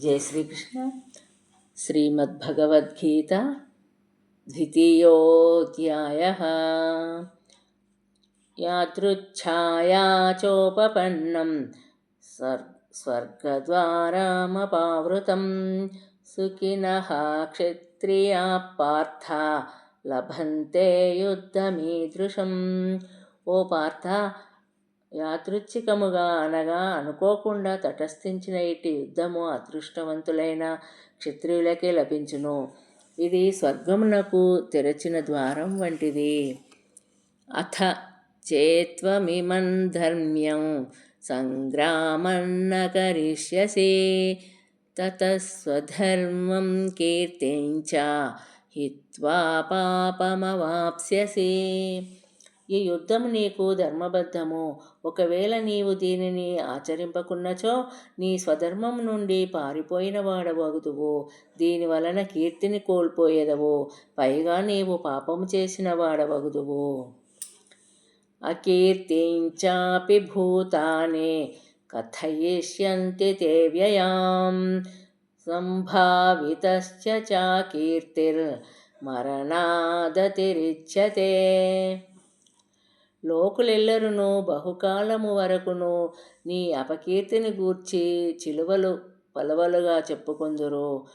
जय श्री कृष्ण श्रीमद्भगवद्गीता द्वितीयोऽध्यायः। यादृच्छाया चोपपन्नं स्वर्, स्वर्गद्वारामपावृतं सुखिनः क्षत्रिया पार्था, लभन्ते युद्धमीदृशम्। ओ पार्थ యాదృచ్ఛికముగా అనగా అనుకోకుండా తటస్థించిన ఇటు యుద్ధము అదృష్టవంతులైన క్షత్రియులకే లభించును. ఇది స్వర్గమునకు తెరచిన ద్వారం వంటిది. అథ చేత్వమిమం ధర్మ్యం సంగ్రామన్న కరిష్యసి తతస్వధర్మం కీర్తించ హిత్వా పాపమవాప్స్యసి. ఈ యుద్ధం నీకు ధర్మబద్ధము. ఒకవేళ నీవు దీనిని ఆచరింపకున్నచో నీ స్వధర్మం నుండి పారిపోయిన వాడవగుదువు దీని వలన కీర్తిని కోల్పోయేదవు. పైగా నీవు పాపము చేసిన వాడవగుదువు అకీర్తించాపి భూతానే కథయిష్యంతి తే వ్యయాం సంభావితశ్చ చాకీర్తిర్ మరణాదతిరిచ్యతే. లోకులెల్లరును బహుకాలము వరకును నీ అపకీర్తిని గూర్చి చిలువలు పలవలుగా చెప్పుకొందురు.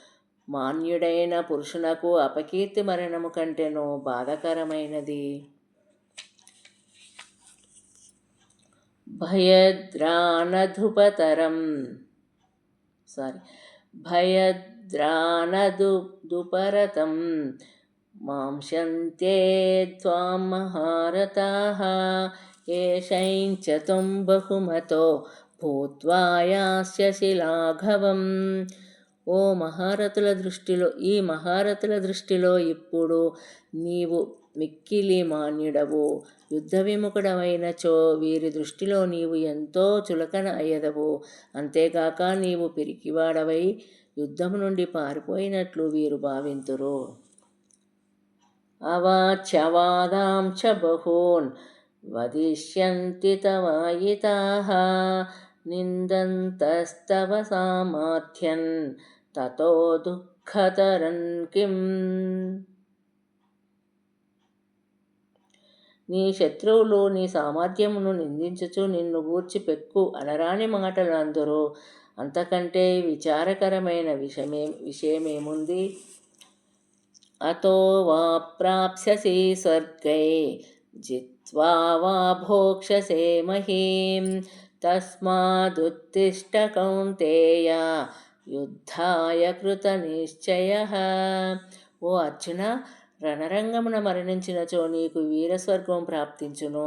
మాన్యుడైన పురుషునకు అపకీర్తి మరణము కంటేనో బాధకరమైనది. భయద్రానధుపతరం సారీ భయద్రానదు దుపరతం మాంసంతే త్వాం మహారథాः येषैं च त्वं బహుమతో భూత్వా యాస్యసి లాఘవం ఓ మహారథుల దృష్టిలో ఈ మహారథుల దృష్టిలో ఇప్పుడు నీవు మిక్కిలి మాన్యుడవు యుద్ధ విముఖుడమైనచో వీరి దృష్టిలో నీవు ఎంతో చులకన అయ్యదవు అంతేగాక నీవు పిరికివాడవై యుద్ధము నుండి పారిపోయినట్లు వీరు భావింతురు అవాచ్యవాదాం చ బహూన్ వదిష్యంతి తవాయితాः నిందంతస్తవ సామర్థ్యం తతో దుఃఖతరన్ కిం నీ శత్రువులు నీ సామర్థ్యమును నిందించుచు నిన్ను గూర్చి పెక్కు అనరాని మాటలు అందరూ అంతకంటే విచారకరమైన విషయమే విషయమేముంది? అతో వా ప్రాప్స్యసి స్వర్గై జిత్వా వా భోక్షసే మహీం తస్మాదుత్తిష్ట కౌంతేయ యుద్ధాయ కృత నిశ్చయ ఓ అర్జున రణరంగమున మరణించినచో నీకు వీరస్వర్గం ప్రాప్తించును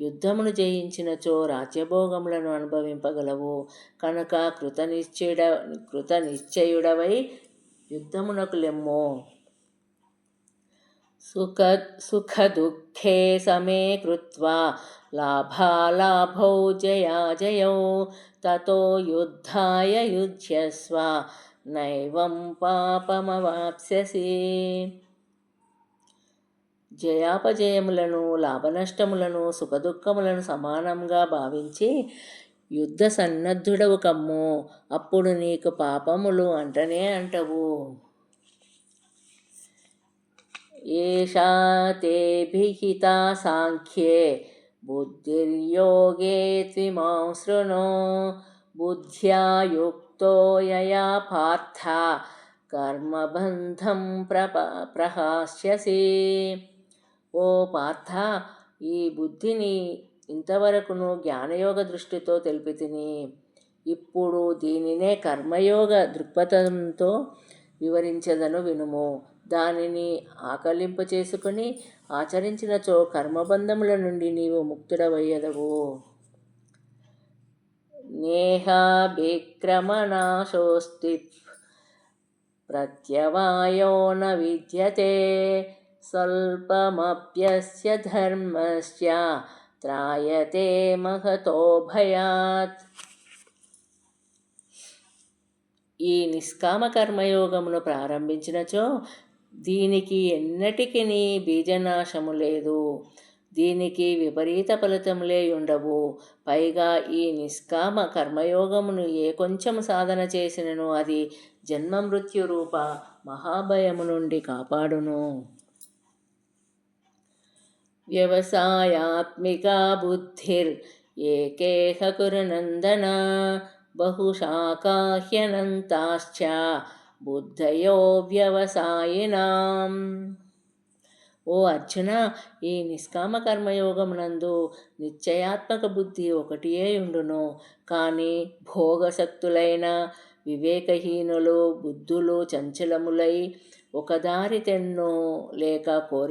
యుద్ధమును జయించినచో రాజ్యభోగములను అనుభవింపగలవు. కనుక కృతనిశ్చయుడ కృతనిశ్చయుడవై యుద్ధమునకు లెమ్ము. సుఖ సుఖదుఃఖే సమే కృత్వా లాభాలాభౌ జయాజయౌ తతో యుద్ధాయ యుధ్యస్వ నైవం పాపమవాప్స్యసి జయాపజయములను లాభనష్టములను సుఖదుఖములను సమానంగా భావించి యుద్ధ సన్నద్ధుడవు కమ్ము అప్పుడు నీకు పాపములు అంటనే అంటవు. ఏషా తే సాంఖ్యే బుద్ధిర్యోగే త్విమాం శృణు బుద్ధ్యాయుక్తోయ యయా పార్థ కర్మబంధం ప్రప ప్రహాస్యసి ఓ పార్థ ఈ బుద్ధిని ఇంతవరకును జ్ఞానయోగ దృష్టితో తెలిపి తిని ఇప్పుడు దీనినే కర్మయోగ దృక్పథంతో వివరించదను వినుము. దానిని ఆకలింపచేసుకుని ఆచరించినచో కర్మబంధముల నుండి నీవు ముక్తుడవయ్యదవు. నేహాభిక్రమనాశోస్తి ప్రత్యవాయో న విద్యతే స్వల్పమప్యస్య ధర్మస్య త్రాయతే మహతో భయాత్. ఈ నిష్కామ కర్మయోగమును ప్రారంభించినచో దీనికి ఎన్నటికి బీజనాశము లేదు. దీనికి విపరీత ఫలితములే ఉండవు పైగా ఈ నిష్కామ కర్మయోగమును ఏ కొంచెం సాధన చేసినను అది జన్మ మృత్యు రూప మహాభయము నుండి కాపాడును. వ్యవసాయాత్మికా బుద్ధిర్ ఏకేహకురునందన బహుశాకాహ్యనంతాశ్చ బుద్ధయో వ్యవసాయినాం. ఓ అర్జున ఈ నిష్కామ కర్మయోగమునందు నిశ్చయాత్మక బుద్ధి ఒకటియే ఉండును. కానీ భోగశక్తులైన వివేకహీనులు బుద్ధులు చంచలములై ఒకదారి తెన్ను లేక కోరి